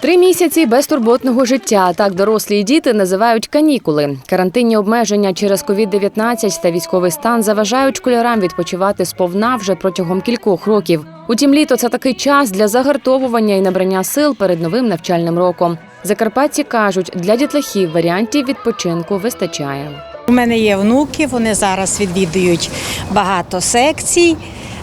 Три місяці безтурботного життя. Так дорослі і діти називають канікули. Карантинні обмеження через COVID-19 та військовий стан заважають школярам відпочивати сповна вже протягом кількох років. Утім, літо це такий час для загартовування і набрання сил перед новим навчальним роком. Закарпатці кажуть, для дітлахів варіантів відпочинку вистачає. У мене є внуки, вони зараз відвідують багато секцій.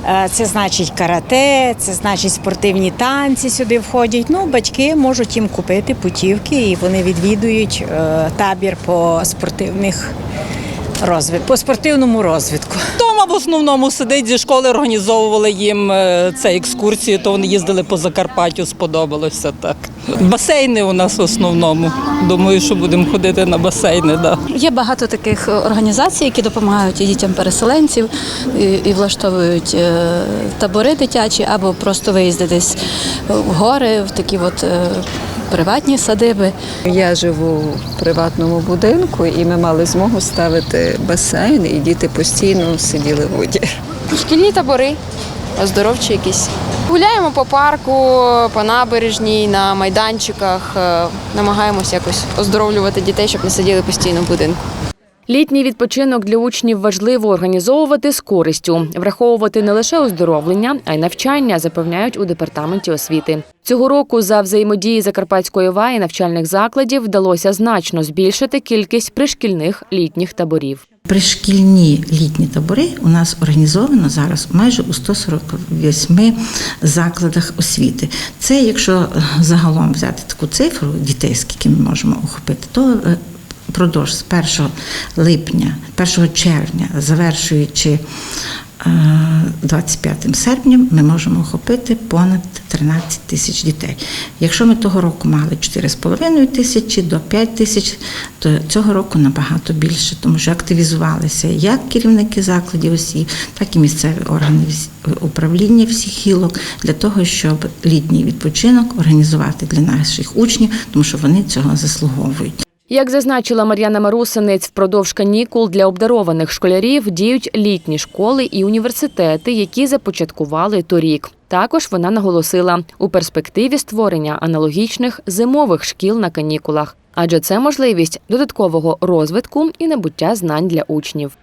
Е, Це значить карате, це значить спортивні танці сюди входять. Ну, батьки можуть їм купити путівки і вони відвідують е, табір по спортивних розвит... по спортивному розвитку. Дома в основному сидить зі школи, організовували їм е, це екскурсії, то вони їздили по Закарпаттю, сподобалося так. Басейни у нас в основному. Думаю, що будемо ходити на басейни. Да. Є багато таких організацій, які допомагають і дітям переселенців і, і влаштовують е, табори дитячі або просто виїзди десь в гори, в такі от е, приватні садиби. Я живу в приватному будинку, і ми мали змогу ставити басейн, і діти постійно сиділи в воді. Шкільні табори, оздоровчі якісь. Гуляємо по парку, по набережній, на майданчиках, е, намагаємось якось оздоровлювати дітей, щоб не сиділи постійно в будинку. Літній відпочинок для учнів важливо організовувати з користю, враховувати не лише оздоровлення, а й навчання, запевняють у департаменті освіти. Цього року за взаємодії Закарпатської ОВА і навчальних закладів вдалося значно збільшити кількість пришкільних літніх таборів. Пришкільні літні табори у нас організовано зараз майже у 148 закладах освіти. Це якщо е, загалом взяти таку цифру дітей, скільки ми можемо охопити, то е, продовж з 1 липня, 1 червня, завершуючи е, 25 серпня, ми можемо охопити понад 13 тисяч дітей. Якщо ми того року мали 4,5 тисячі до 5 тисяч, то цього року набагато більше, тому що активізувалися як керівники закладів освіти, так і місцеві органи управління всіх гілок для того, щоб літній відпочинок організувати для наших учнів, тому що вони цього заслуговують. Як зазначила Мар'яна Марусинець, впродовж канікул для обдарованих школярів діють літні школи і університети, які започаткували торік. Також вона наголосила у перспективі створення аналогічних зимових шкіл на канікулах, адже це можливість додаткового розвитку і набуття знань для учнів.